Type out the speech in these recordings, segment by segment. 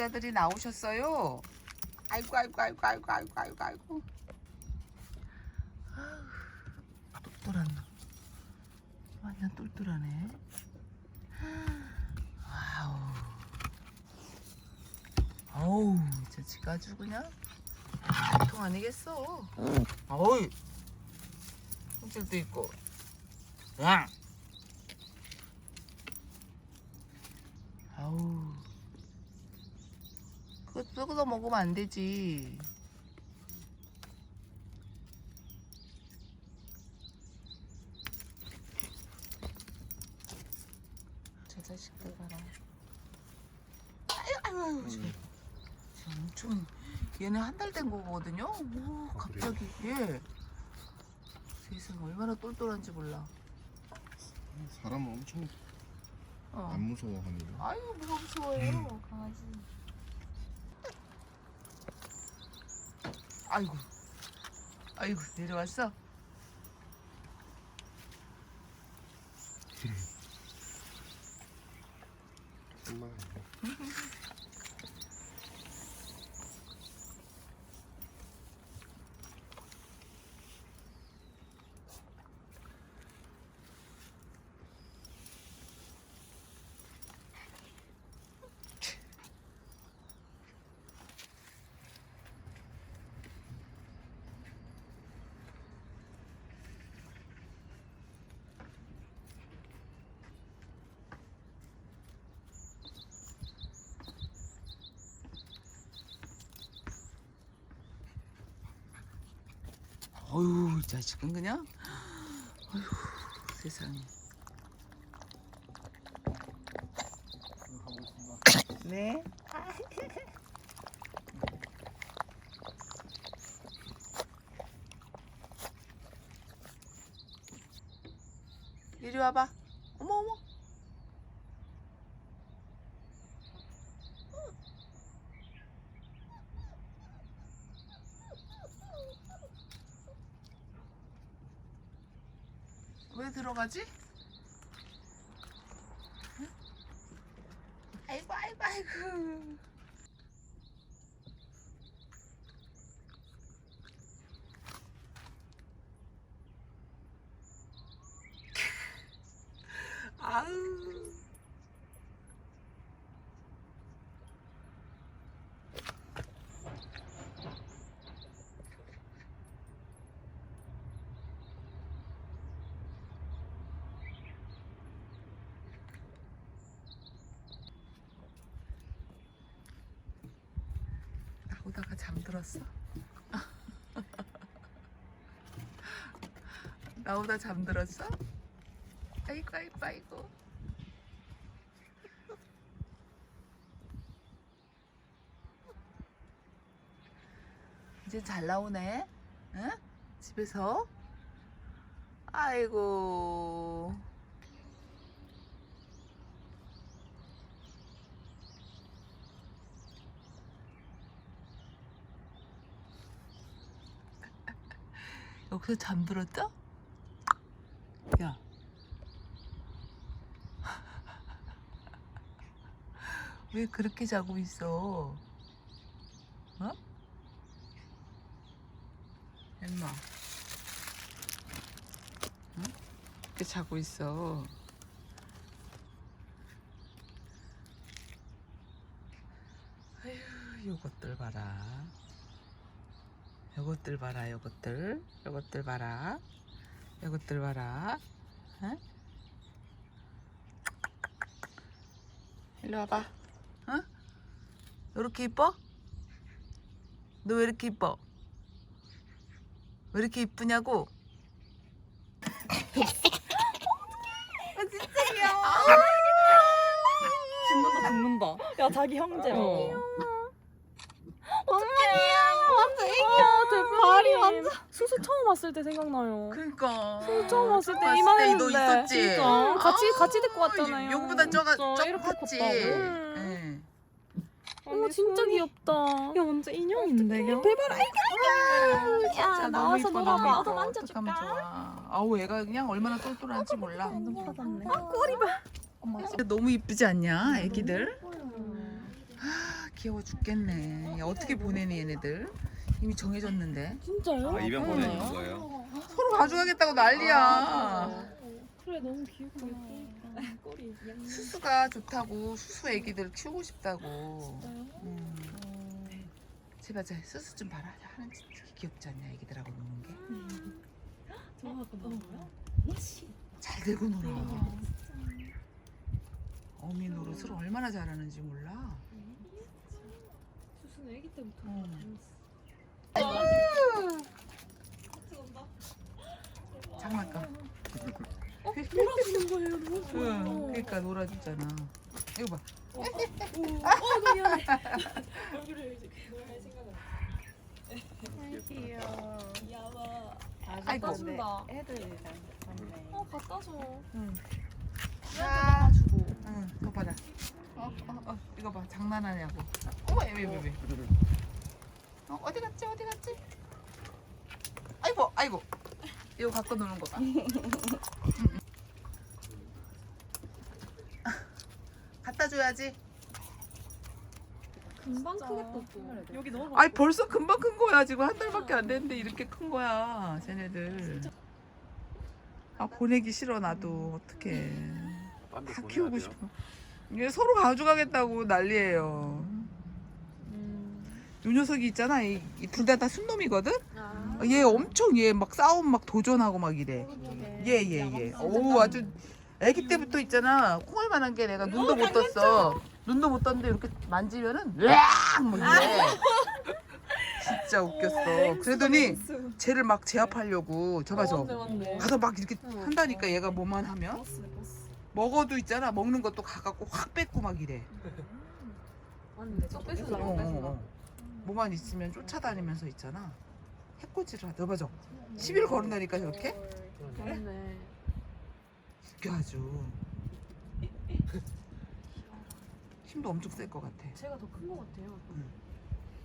구독자들이 나오셨어요. 아이고 아이고 아이고 아이고 아이고 아이고 아이고. 아우, 똘똘한 놈. 완전 똘똘하네. 와우. 어우, 저 지가 아주 그냥 보통 아니겠어. 어이. 손질도 있고. 야. 아우. 그거 뜯어 먹으면 안 되지. 저 자식들 봐라. 아유, 아유, 아유. 지금 지금 엄청 얘네 한 달 된 거거든요. 오, 갑자기 예. 세상 얼마나 똘똘한지 몰라. 사람은 엄청 어. 안 무서워하네요. 아유 뭐가 무서워요 강아지. 아이고, 아이고 내려왔어. 정말 어휴 이 자식은 그냥 어휴 세상에. 네. 이리 와봐. 어머 어머. 들어가지? 응? 아이고 아이고 아이고. 아우. 나 오다가 잠들었어. 나오다 잠들었어? 아이고 아이고 아이고. 이제 잘 나오네. 응? 집에서. 아이고. 여기서 잠들었죠? 야. 왜 그렇게 자고 있어? 어? 엠마. 응? 이렇게 자고 있어. 아휴, 요것들 봐라. 요것들 봐라, 요것들. 요것들 봐라. 요것들 봐라. 응? 일로 와봐. 응? 요렇게 이뻐? 너 왜 이렇게 이뻐? 왜 이렇게 이쁘냐고? 아, 진짜 귀여워. 죽는다 죽는다. 야 자기 형제야. 어. 완전 아 대박. 발이 완전 수수 처음 왔을 때 생각나요. 그러니까. 수수 처음 왔을 때 이만했는데. 너 있었지? 진짜. 같이 아, 같이 데리고 왔잖아요. 여기보다 저가 진짜 이렇게 컸지. 컸다고? 응. 어 진짜 귀엽다. 야 완전 인형인데 야. 대박 진짜 야 나와서 놀아봐. 이뻐. 만져줄까? 아우 얘가 그냥 얼마나 똘똘한지 몰라. 완전 파졌네. 꼬리 봐. 엄마 진짜 너무 이쁘지 않냐, 애기들? 아, 귀여워 죽겠네. 야, 어떻게 보내니 얘네들? 이미 정해졌는데. 진짜요? 아 입양 보내는 거예요? 서로 가져가겠다고 난리야. 그래 너무 귀엽고 예쁘니까 꼬리 수수가 좋다고 수수 애기들 키우고 싶다고. 음. 제발 제 수수 좀 봐라. 하는 짓 되게 귀엽지 않냐 애기들하고 노는 게. 저하고 너무 뭐야? 잘 들고 놀아. 어미 노릇을 얼마나 잘하는지 몰라. 수수는 아기 때부터 어. 장난감. 어? 놀아주는 거예요 너무 좋아 응, 그러니까 놀아주잖아. 이거 봐. 어, 나 미안해 얼굴을 이제 그걸 할 생각을 귀여워. 귀여워 아이고. 갖다 준다 애들이랑 좋네. 어 갖다 줘 응. 자 주고 응, 이거 봐라. 어, 어, 어, 이거 봐. 장난하냐고. 어머, 왜, 왜, 왜? 어, 어디 갔지? 어디 갔지? 아이고, 아이고. 이거 갖고 노는 거 봐. 갖다 줘야지. 금방 크겠다 또 여기 넣어 아니 벌써 금방 큰 거야. 지금 한 달밖에 안 됐는데 이렇게 큰 거야. 쟤네들. 아 보내기 싫어 나도 어떡해. 다 키우고 싶어. 이게 서로 가져가겠다고 난리예요. 요 녀석이 있잖아. 둘 다 다 순놈이거든. 얘 엄청 얘 막 싸움 막 도전하고 막 이래. 얘얘 얘. 오 아주 아기 때부터 있잖아. 콩알만한 게 내가 눈도 못 떴어. 눈도 못 떴는데 이렇게 만지면은 으악 뭐 이래. 진짜 웃겼어. 그러더니 쟤를 막 제압하려고 저봐 저. 가서 막 이렇게 한다니까 얘가 뭐만 하면 먹어도 있잖아 먹는 것도 가갖고 확 뺏고 막 이래 뺏으려고 어, 어, 어. 뭐만 있으면 쫓아다니면서 있잖아. 해코지를 하다 봐줘. 시비를 거른다니까 저렇게? 맞네. 웃겨 아주. 힘도 엄청 셀 것 같아. 제가 더큰거 같아요.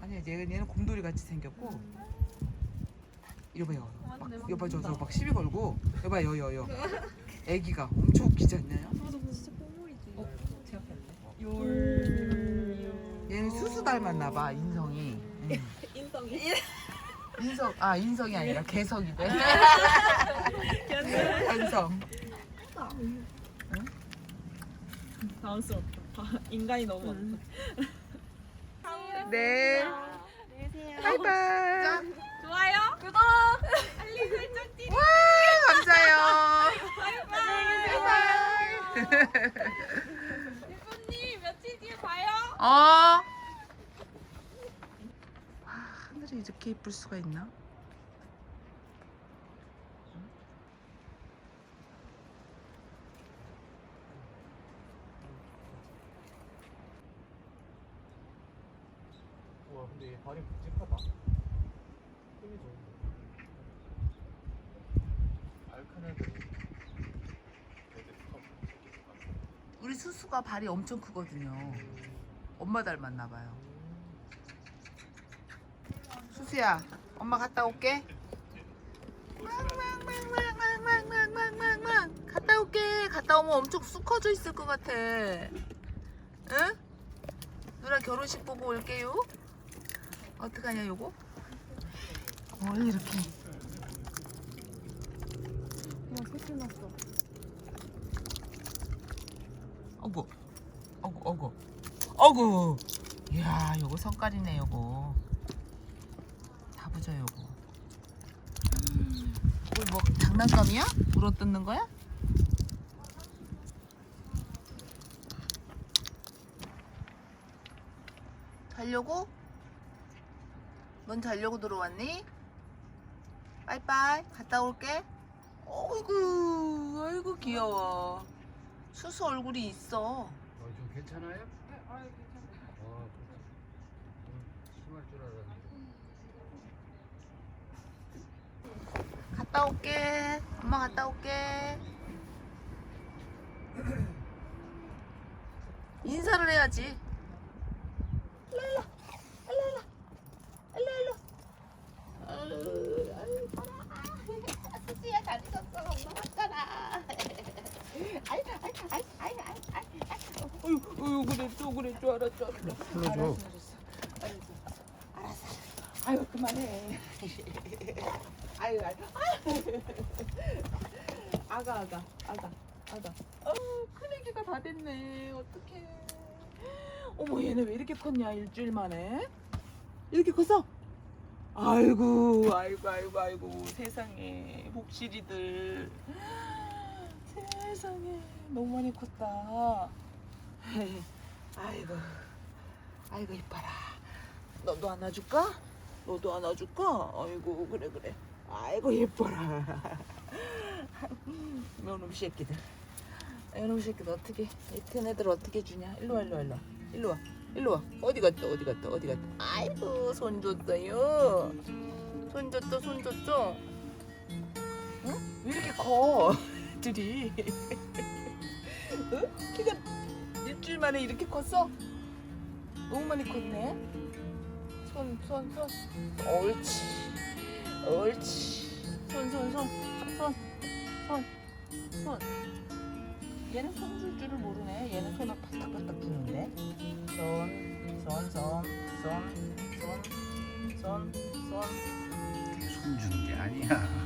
아니야 얘는, 얘는 곰돌이 같이 생겼고. 이거 봐요. 막 맞네, 이거 봐 저저. 막 시비 걸고. 이거 봐 여여여. 애기가 엄청 웃기지 않나요? 맞아 진짜 뽀물이지. 어? 제 앞에 음. 얘는 수수 닮았나 봐 인성이. 응. 인성이? 인성 아 인성이 아니라 개성이네. 견성. 당황스럽다. 인간이 너무 많다. 네. 바이바이. 좋아요. 구독. 알림 설정. 와 감사해요. 바이바이. 예쁜님 며칠 뒤에 봐요. 어? 아, 하늘이 이렇게 예쁠 수가 있나? 와 근데 얘 발이 묵직하다. 힘이 좋은데. 알큰 애들은 애들 우리 수수가 발이 엄청 크거든요 엄마 닮았나 봐요. 수수야 엄마 갔다 올게. 망망망망망망망망망 갔다 올게. 갔다 오면 엄청 쑥 커져 있을 것 같아. 응? 누나 결혼식 보고 올게요. 어떡하냐 요거? 뭘 이렇게? 그냥 새끼 났어. 어구 어구 어구 어구 이야 요거 성깔이네 요거 다 부져 요거 이거 뭐 장난감이야? 물어 뜯는 거야? 자려고? 넌 자려고 들어왔니? 빠이빠이 갔다 올게 어이구 아이고 귀여워 수수 얼굴이 있어 어, 좀 괜찮아요? 네, 아 괜찮아요 와 심할 줄 알았는데 갔다 올게. 엄마 갔다 올게. 인사를 해야지. 일로 일로 일로 일로 일로. 아유 봐라. 수지야 잘 있었어. 엄마 왔잖아. 아이 아이 줘 알았어 알았어. 불러줘. 알았어, 알았어. 그만해. 아유, 아유. 아가, 아가, 아가, 아가. 어, 큰 애기가 다 됐네. 어떡해. 어머, 얘네 왜 이렇게 컸냐, 일주일 만에? 이렇게 컸어? 아이고, 아이고, 아이고, 아이고. 세상에. 복실이들. 세상에. 너무 많이 컸다. 아이고. 아이고, 이뻐라. 너도 안아줄까? 너도 안아줄까? 아이고 그래 그래 아이고 예뻐라 이놈 새끼들 이놈 새끼들 어떻게 이큰 애들 어떻게 주냐 일로 와 일로 와 일로 와 일로 와 일로 와 어디 갔다 어디 갔다 어디 갔다 아이고 손 줬어요 손 줬어 손 줬어 응? 왜 이렇게 커 둘이 응? 키가 일주일 만에 이렇게 컸어? 너무 많이 컸네 손, 손, 손. 옳지. 옳지. 손, 손, 손. 손. 손. 손. 얘는 손 줄 줄을 모르네. 얘는 손을 파닥파닥 주는데. 손, 손, 손, 손, 손, 손, 손. 손 주는 게 아니야.